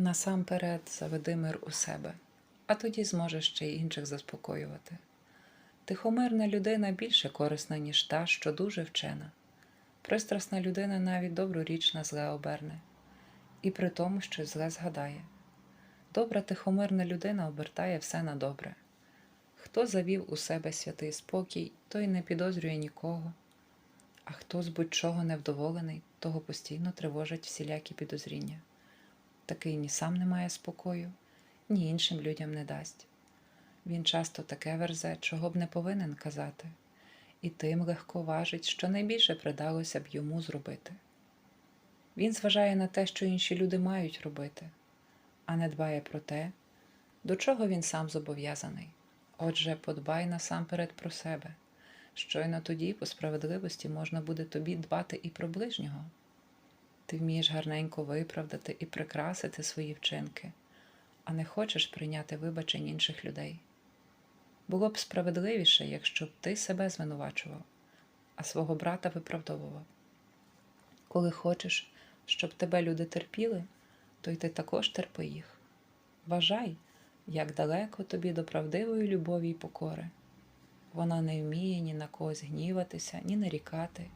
Насамперед заведи мир у себе, а тоді зможеш ще й інших заспокоювати. Тихомирна людина більше корисна, ніж та, що дуже вчена. Пристрасна людина навіть добру річ на зле оберне, і при тому щось зле згадає. Добра тихомирна людина обертає все на добре. Хто завів у себе святий спокій, той не підозрює нікого, а хто з будь-чого невдоволений, того постійно тривожать всілякі підозріння. Такий ні сам не має спокою, ні іншим людям не дасть. Він часто таке верзе, чого б не повинен казати, і тим легко важить, що найбільше придалося б йому зробити. Він зважає на те, що інші люди мають робити, а не дбає про те, до чого він сам зобов'язаний. Отже, подбай насамперед про себе. Щойно тоді, по справедливості, можна буде тобі дбати і про ближнього. Ти вмієш гарненько виправдати і прикрасити свої вчинки, а не хочеш прийняти вибачень інших людей. Було б справедливіше, якщо б ти себе звинувачував, а свого брата виправдовував. Коли хочеш, щоб тебе люди терпіли, то й ти також терпи їх. Вважай, як далеко тобі до правдивої любові й покори. Вона не вміє ні на когось гніватися, ні нарікати,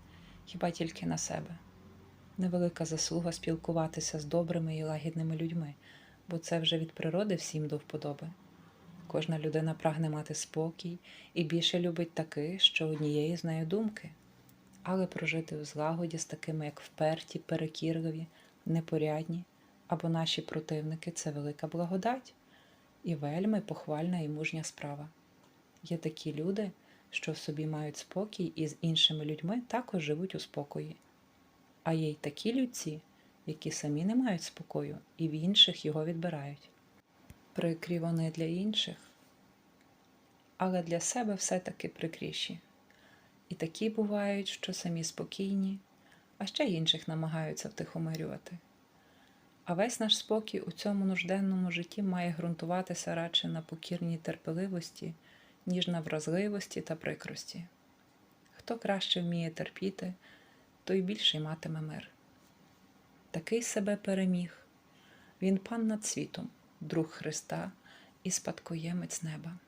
хіба тільки на себе. Невелика заслуга спілкуватися з добрими і лагідними людьми, бо це вже від природи всім до вподоби. Кожна людина прагне мати спокій і більше любить таки, що однієї з нею думки, але прожити у злагоді з такими, як вперті, перекірливі, непорядні або наші противники це велика благодать і вельми похвальна і мужня справа. Є такі люди, що в собі мають спокій і з іншими людьми також живуть у спокої. А є й такі людці, які самі не мають спокою і в інших його відбирають. Прикрі вони для інших, але для себе все-таки прикріші. І такі бувають, що самі спокійні, а ще інших намагаються втихомирювати. А весь наш спокій у цьому нужденному житті має ґрунтуватися радше на покірній терпеливості, ніж на вразливості та прикрості. Хто краще вміє терпіти, той більший матиме мир. Такий себе переміг. Він пан над світом, друг Христа і спадкоємець неба.